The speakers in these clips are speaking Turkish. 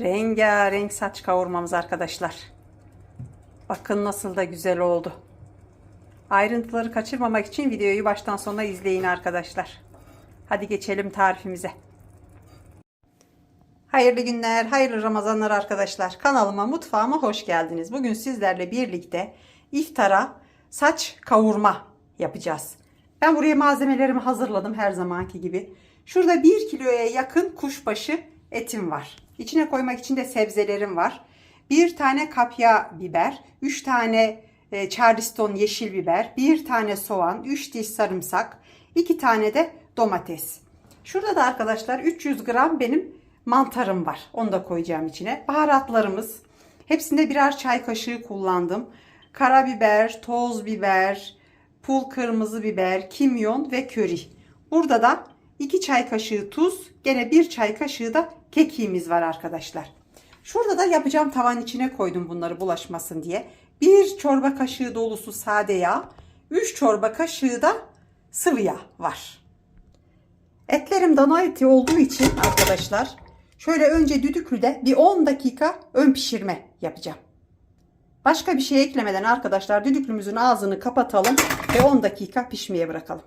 Rengarenk saç kavurmamız arkadaşlar. Bakın nasıl da güzel oldu. Ayrıntıları kaçırmamak için videoyu baştan sona izleyin arkadaşlar. Hadi geçelim tarifimize. Hayırlı günler, hayırlı Ramazanlar arkadaşlar. Kanalıma, mutfağıma hoş geldiniz. Bugün sizlerle birlikte iftara saç kavurma yapacağız. Ben buraya malzemelerimi hazırladım her zamanki gibi. Şurada 1 kiloya yakın kuşbaşı etim var. İçine koymak için de sebzelerim var. Bir tane kapya biber, 3 tane e, charleston yeşil biber, bir tane soğan, 3 diş sarımsak, 2 tane de domates. Şurada da arkadaşlar 300 gram benim mantarım var. Onu da koyacağım içine. Baharatlarımız. Hepsinde birer çay kaşığı kullandım. Karabiber, toz biber, pul kırmızı biber, kimyon ve köri. Burada da 2 çay kaşığı tuz, gene 1 çay kaşığı da kekiğimiz var arkadaşlar. Şurada da yapacağım tavan içine koydum bunları bulaşmasın diye. 1 çorba kaşığı dolusu sade yağ, 3 çorba kaşığı da sıvı yağ var. Etlerim dana eti olduğu için arkadaşlar şöyle önce düdüklüde bir 10 dakika ön pişirme yapacağım. Başka bir şey eklemeden arkadaşlar düdüklümüzün ağzını kapatalım ve 10 dakika pişmeye bırakalım.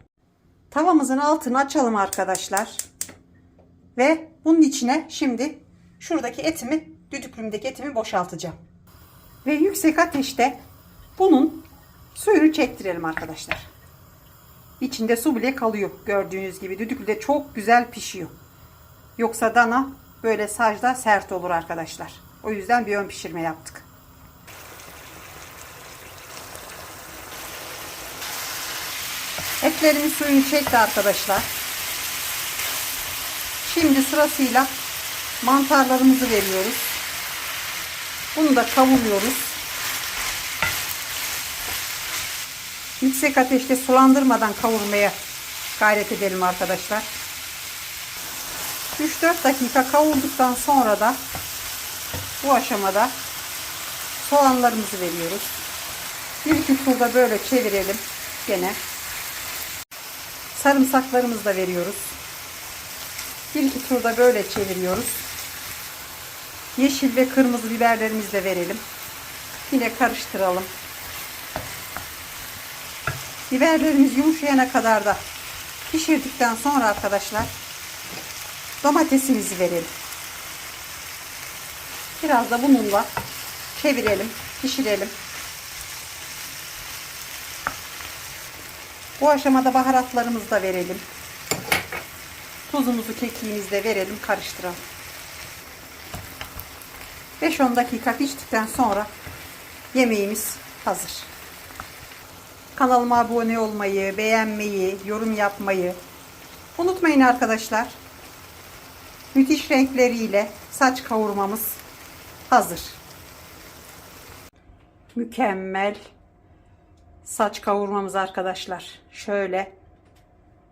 Tavamızın altını açalım arkadaşlar. Ve bunun içine şimdi şuradaki etimi, düdüklümdeki etimi boşaltacağım. Ve yüksek ateşte bunun suyunu çektirelim arkadaşlar. İçinde su bile kalıyor gördüğünüz gibi. Düdüklüde çok güzel pişiyor. Yoksa dana böyle sacda sert olur arkadaşlar. O yüzden bir ön pişirme yaptık. Etlerimin suyunu çekti arkadaşlar. Şimdi sırasıyla mantarlarımızı veriyoruz. Bunu da kavuruyoruz. Yüksek ateşte sulandırmadan kavurmaya gayret edelim arkadaşlar. 3-4 dakika kavurduktan sonra da bu aşamada soğanlarımızı veriyoruz. Bir iki turda böyle çevirelim gene. Sarımsaklarımızı da veriyoruz. Bir iki turda böyle çeviriyoruz. Yeşil ve kırmızı biberlerimizi de verelim. Yine karıştıralım. Biberlerimiz yumuşayana kadar da pişirdikten sonra arkadaşlar domatesimizi verelim. Biraz da bununla çevirelim, pişirelim. Bu aşamada baharatlarımızı da verelim. Tuzumuzu, kekiğimizi de verelim, karıştıralım. 5-10 dakika piştikten sonra yemeğimiz hazır. Kanalıma abone olmayı, beğenmeyi, yorum yapmayı unutmayın arkadaşlar. Müthiş renkleriyle saç kavurmamız hazır. Mükemmel saç kavurmamız arkadaşlar. Şöyle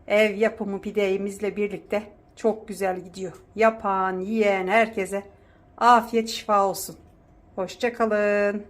ev yapımı pideyimizle birlikte çok güzel gidiyor. Yapan, yiyen herkese afiyet şifa olsun. Hoşçakalın.